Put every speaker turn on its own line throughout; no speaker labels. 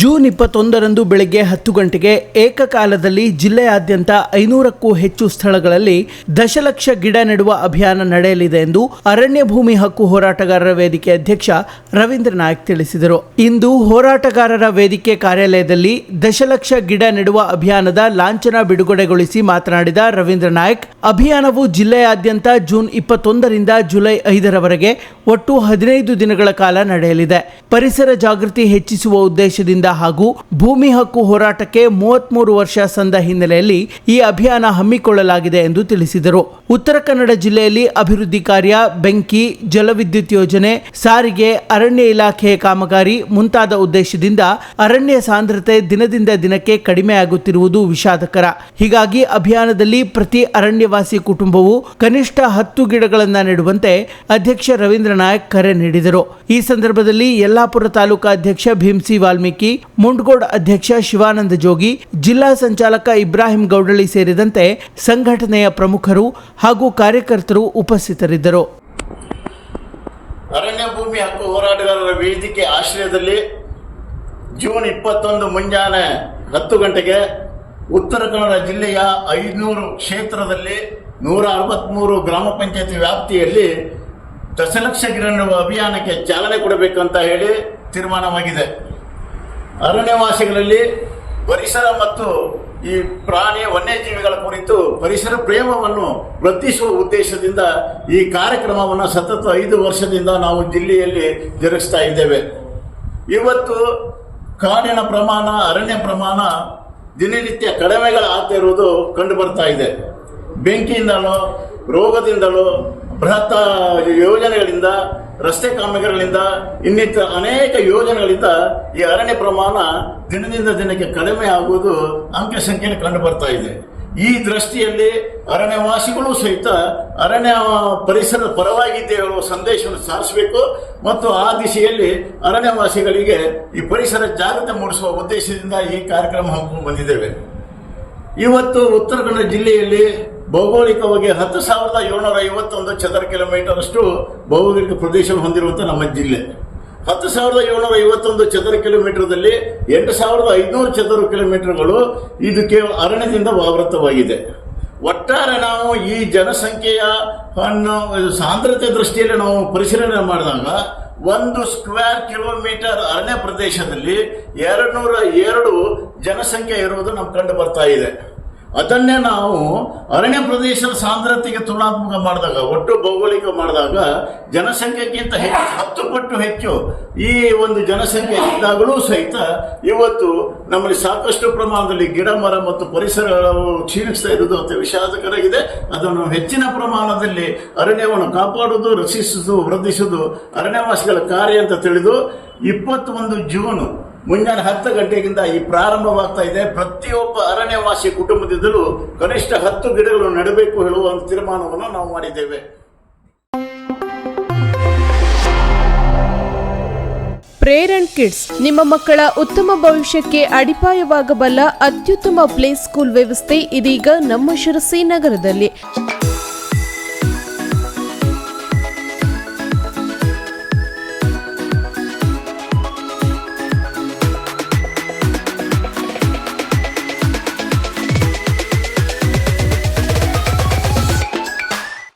June ಇಪ್ಪತ್ತೊಂದರಂದು ಬೆಳಗ್ಗೆ ಹತ್ತು ಗಂಟೆಗೆ ಏಕಕಾಲದಲ್ಲಿ ಜಿಲ್ಲೆಯಾದ್ಯಂತ ಐನೂರಕ್ಕೂ ಹೆಚ್ಚು ಸ್ಥಳಗಳಲ್ಲಿ ದಶಲಕ್ಷ ಗಿಡ ನೆಡುವ ಅಭಿಯಾನ ನಡೆಯಲಿದೆ ಎಂದು ಅರಣ್ಯ ಭೂಮಿ ಹಕ್ಕು ಹೋರಾಟಗಾರರ ವೇದಿಕೆ ಅಧ್ಯಕ್ಷ ರವೀಂದ್ರ ನಾಯಕ್ ತಿಳಿಸಿದರು. ಇಂದು ಹೋರಾಟಗಾರರ ವೇದಿಕೆ ಕಾರ್ಯಾಲಯದಲ್ಲಿ ದಶಲಕ್ಷ ಗಿಡ ನೆಡುವ ಅಭಿಯಾನದ ಲಾಂಛನ ಬಿಡುಗಡೆಗೊಳಿಸಿ ಮಾತನಾಡಿದ ರವೀಂದ್ರ ನಾಯಕ್, ಅಭಿಯಾನವು ಜಿಲ್ಲೆಯಾದ್ಯಂತ ಜೂನ್ ಇಪ್ಪತ್ತೊಂದರಿಂದ ಜುಲೈ ಐದರವರೆಗೆ ಒಟ್ಟು ಹದಿನೈದು ದಿನಗಳ ಕಾಲ ನಡೆಯಲಿದೆ. ಪರಿಸರ ಜಾಗೃತಿ ಹೆಚ್ಚಿಸುವ ಉದ್ದೇಶದಿಂದ ಹಾಗೂ ಭೂಮಿ ಹಕ್ಕು ಹೋರಾಟಕ್ಕೆ ಮೂವತ್ಮೂರು ವರ್ಷ ಸಂದ ಹಿನ್ನೆಲೆಯಲ್ಲಿ ಈ ಅಭಿಯಾನ ಹಮ್ಮಿಕೊಳ್ಳಲಾಗಿದೆ ಎಂದು ತಿಳಿಸಿದರು. ಉತ್ತರ ಕನ್ನಡ ಜಿಲ್ಲೆಯಲ್ಲಿ ಅಭಿವೃದ್ಧಿ ಕಾರ್ಯ, ಬೆಂಕಿ, ಜಲವಿದ್ಯುತ್ ಯೋಜನೆ, ಸಾರಿಗೆ, ಅರಣ್ಯ ಇಲಾಖೆಯ ಕಾಮಗಾರಿ ಮುಂತಾದ ಉದ್ದೇಶದಿಂದ ಅರಣ್ಯ ಸಾಂದ್ರತೆ ದಿನದಿಂದ ದಿನಕ್ಕೆ ಕಡಿಮೆಯಾಗುತ್ತಿರುವುದು ವಿಷಾದಕರ. ಹೀಗಾಗಿ ಅಭಿಯಾನದಲ್ಲಿ ಪ್ರತಿ ಅರಣ್ಯವಾಸಿ ಕುಟುಂಬವು ಕನಿಷ್ಠ ಹತ್ತು ಗಿಡಗಳನ್ನ ನೆಡುವಂತೆ ಅಧ್ಯಕ್ಷ ರವೀಂದ್ರ ನಾಯಕ್ ಕರೆ ನೀಡಿದರು. ಈ ಸಂದರ್ಭದಲ್ಲಿ ಯಲ್ಲಾಪುರ ತಾಲೂಕಾ ಅಧ್ಯಕ್ಷ ಭೀಮ್ಸಿ ವಾಲ್ಮೀಕಿ ಮುಂಡ್ಗೋಡ್ ಅಧ್ಯಕ್ಷ ಶಿವಾನಂದ ಜೋಗಿ, ಜಿಲ್ಲಾ ಸಂಚಾಲಕ ಇಬ್ರಾಹಿಂ ಗೌಡಳಿ ಸೇರಿದಂತೆ ಸಂಘಟನೆಯ ಪ್ರಮುಖರು ಹಾಗೂ ಕಾರ್ಯಕರ್ತರು ಉಪಸ್ಥಿತರಿದ್ದರು.
ಅರಣ್ಯ ಭೂಮಿ ಹಕ್ಕು ಹೋರಾಟಗಾರರ ವೇದಿಕೆ ಆಶ್ರಯದಲ್ಲಿ ಜೂನ್ ಇಪ್ಪತ್ತೊಂದು ಮುಂಜಾನೆ ಹತ್ತು ಗಂಟೆಗೆ ಉತ್ತರ ಕನ್ನಡ ಜಿಲ್ಲೆಯ ಐದುನೂರು ಕ್ಷೇತ್ರದಲ್ಲಿ ನೂರ ಅರವತ್ತ್ಮೂರು ಗ್ರಾಮ ಪಂಚಾಯತಿ ವ್ಯಾಪ್ತಿಯಲ್ಲಿ ದಶಲಕ್ಷ ನೆಡುವ ಅಭಿಯಾನಕ್ಕೆ ಚಾಲನೆ ಕೊಡಬೇಕಂತ ಹೇಳಿ ತೀರ್ಮಾನವಾಗಿದೆ. ಅರಣ್ಯವಾಸಿಗಳಲ್ಲಿ ಪರಿಸರ ಮತ್ತು ಈ ಪ್ರಾಣಿ ವನ್ಯಜೀವಿಗಳ ಕುರಿತು ಪರಿಸರ ಪ್ರೇಮವನ್ನು ವೃದ್ಧಿಸುವ ಉದ್ದೇಶದಿಂದ ಈ ಕಾರ್ಯಕ್ರಮವನ್ನು ಸತತ ಐದು ವರ್ಷದಿಂದ ನಾವು ಜಿಲ್ಲೆಯಲ್ಲಿ ಜರುಗಿಸ್ತಾ ಇದ್ದೇವೆ. ಇವತ್ತು ಕಾಡಿನ ಪ್ರಮಾಣ, ಅರಣ್ಯ ಪ್ರಮಾಣ, ದಿನನಿತ್ಯ ಕಡಿಮೆಗಳಾಗ್ತಾ ಇರುವುದು ಕಂಡು ಬರ್ತಾ ಇದೆ. ಬೆಂಕಿಯಿಂದಲೋ, ರೋಗದಿಂದಲೋ, ಬೃಹತ್ ಯೋಜನೆಗಳಿಂದ ರಸ್ತೆ ಕಾಮಗಾರಿಗಳಿಂದ ಇನ್ನಿತರ ಅನೇಕ ಯೋಜನೆಗಳಿಂದ ಈ ಅರಣ್ಯ ಪ್ರಮಾಣ ದಿನದಿಂದ ದಿನಕ್ಕೆ ಕಡಿಮೆ ಆಗುವುದು ಅಂಕೆ ಸಂಖ್ಯೆಯಲ್ಲಿ ಕಂಡು ಬರ್ತಾ ಇದೆ. ಈ ದೃಷ್ಟಿಯಲ್ಲಿ ಅರಣ್ಯವಾಸಿಗಳು ಸಹಿತ ಅರಣ್ಯ ಪರಿಸರದ ಪರವಾಗಿದ್ದೆ ಹೇಳುವ ಸಂದೇಶವನ್ನು ಸಾರಿಸಬೇಕು ಮತ್ತು ಆ ದಿಶೆಯಲ್ಲಿ ಅರಣ್ಯವಾಸಿಗಳಿಗೆ ಈ ಪರಿಸರ ಜಾಗೃತಿ ಮೂಡಿಸುವ ಉದ್ದೇಶದಿಂದ ಈ ಕಾರ್ಯಕ್ರಮ ಹಮ್ಮಿಕೊಂಡು ಬಂದಿದ್ದೇವೆ. ಇವತ್ತು ಉತ್ತರ ಕನ್ನಡ ಜಿಲ್ಲೆಯಲ್ಲಿ ಭೌಗೋಳಿಕವಾಗಿ ಹತ್ತು ಸಾವಿರದ ಏಳ್ನೂರ ಐವತ್ತೊಂದು ಚದರ ಕಿಲೋಮೀಟರಷ್ಟು ಭೌಗೋಳಿಕ ಪ್ರದೇಶ ಹೊಂದಿರುವಂಥ ನಮ್ಮ ಜಿಲ್ಲೆ. ಹತ್ತು ಸಾವಿರದ ಏಳ್ನೂರ ಐವತ್ತೊಂದು ಚದರ ಕಿಲೋಮೀಟರ್ದಲ್ಲಿ ಎಂಟು ಸಾವಿರದ ಐದುನೂರು ಚದರ ಕಿಲೋಮೀಟರ್ಗಳು ಇದು ಕೇವಲ ಅರಣ್ಯದಿಂದ ಆವೃತವಾಗಿದೆ ಒಟ್ಟಾರೆ ನಾವು ಈ ಜನಸಂಖ್ಯೆಯ ಸಾಂದ್ರತೆ ದೃಷ್ಟಿಯಲ್ಲಿ ನಾವು ಪರಿಶೀಲನೆ ಮಾಡಿದಾಗ ಒಂದು ಸ್ಕ್ವೇರ್ ಕಿಲೋಮೀಟರ್ ಅರಣ್ಯ ಪ್ರದೇಶದಲ್ಲಿ ಎರಡು ನೂರ ಎರಡು ಜನಸಂಖ್ಯೆ ಇರುವುದು ನಮ್ಗೆ ಕಂಡು ಬರ್ತಾ ಇದೆ. ಅದನ್ನೇ ನಾವು ಅರಣ್ಯ ಪ್ರದೇಶದ ಸಾಂದ್ರತೆಗೆ ತುಲನಾತ್ಮಕ ಮಾಡಿದಾಗ, ಒಟ್ಟು ಭೌಗೋಳಿಕ ಮಾಡಿದಾಗ ಜನಸಂಖ್ಯೆಗಿಂತ ಹೆಚ್ಚು, ಹತ್ತು ಪಟ್ಟು ಹೆಚ್ಚು ಈ ಒಂದು ಜನಸಂಖ್ಯೆ ಇದ್ದಾಗಲೂ ಸಹಿತ ಇವತ್ತು ನಮ್ಮಲ್ಲಿ ಸಾಕಷ್ಟು ಪ್ರಮಾಣದಲ್ಲಿ ಗಿಡ, ಮರ ಮತ್ತು ಪರಿಸರಗಳು ಕ್ಷೀಣಿಸ್ತಾ ಇರುವುದು ಅತಿ ವಿಷಾದಕರಾಗಿದೆ ಅದನ್ನು ಹೆಚ್ಚಿನ ಪ್ರಮಾಣದಲ್ಲಿ ಅರಣ್ಯವನ್ನು ಕಾಪಾಡುವುದು, ರಕ್ಷಿಸುವುದು, ವೃದ್ಧಿಸುವುದು ಅರಣ್ಯವಾಸಿಗಳ ಕಾರ್ಯ ಅಂತ ತಿಳಿದು ಇಪ್ಪತ್ತೊಂದು ಜೂನ್ ಮುಂಜಾನೆ ಹತ್ತು ಗಂಟೆಗಿಂತ ಈ ಪ್ರಾರಂಭವಾಗ್ತಾ ಇದೆ. ಪ್ರತಿಯೊಬ್ಬ ಅರಣ್ಯವಾಸಿ ಕುಟುಂಬದಿಂದಲೂ ಕನಿಷ್ಠ ಹತ್ತು ಗಿಡಗಳು ನೆಡಬೇಕು ಹೇಳುವ ತೀರ್ಮಾನವನ್ನು ನಾವು ಮಾಡಿದ್ದೇವೆ.
ಪ್ರೇರಣ್ ಕಿಡ್ಸ್, ನಿಮ್ಮ ಮಕ್ಕಳ ಉತ್ತಮ ಭವಿಷ್ಯಕ್ಕೆ ಅಡಿಪಾಯವಾಗಬಲ್ಲ ಅತ್ಯುತ್ತಮ ಪ್ಲೇ ಸ್ಕೂಲ್ ವ್ಯವಸ್ಥೆ ಇದೀಗ ನಮ್ಮ ಶಿರಸಿ ನಗರದಲ್ಲಿ.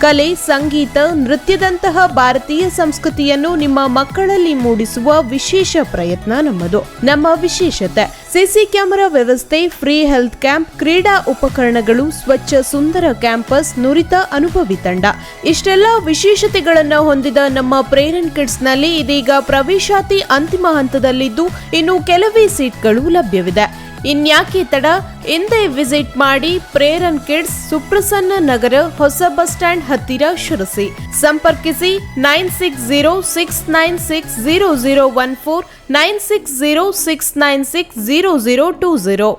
ಕಲೆ ಸಂಗೀತ ನೃತ್ಯದಂತಹ ಭಾರತೀಯ ಸಂಸ್ಕೃತಿಯನ್ನು ನಿಮ್ಮ ಮಕ್ಕಳಲ್ಲಿ ಮೂಡಿಸುವ ವಿಶೇಷ ಪ್ರಯತ್ನ ನಮ್ಮದು. ನಮ್ಮ ವಿಶೇಷತೆ. ಸಿಸಿ ಕ್ಯಾಮೆರಾ ವ್ಯವಸ್ಥೆ, ಫ್ರೀ ಹೆಲ್ತ್ ಕ್ಯಾಂಪ್, ಕ್ರೀಡಾ ಉಪಕರಣಗಳು, ಸ್ವಚ್ಛ ಸುಂದರ ಕ್ಯಾಂಪಸ್, ನುರಿತ ಅನುಭವಿ ತಂಡ. ಇಷ್ಟೆಲ್ಲ ವಿಶೇಷತೆಗಳನ್ನು ಹೊಂದಿದ ನಮ್ಮ ಪ್ರೇರಣ್ ಕಿಡ್ಸ್ನಲ್ಲಿ ಇದೀಗ ಪ್ರವೇಶಾತಿ ಅಂತಿಮ ಹಂತದಲ್ಲಿದ್ದು ಇನ್ನು ಕೆಲವೇ ಸೀಟ್ಗಳು ಲಭ್ಯವಿದೆ. ಇನ್ಯಾಕೆ ತಡ? ಹಿಂದೆ ವಿಸಿಟ್ ಮಾಡಿ ಪ್ರೇರನ್ ಕಿಡ್ಸ್ ಸುಪ್ರಸನ್ನ ನಗರ, ಹೊಸ ಬಸ್ ಸ್ಟ್ಯಾಂಡ್ ಹತ್ತಿರ ಶಿರಸಿ. ಸಂಪರ್ಕಿಸಿ nine six zero six nine six zero zero one four, nine six zero six nine six zero zero two zero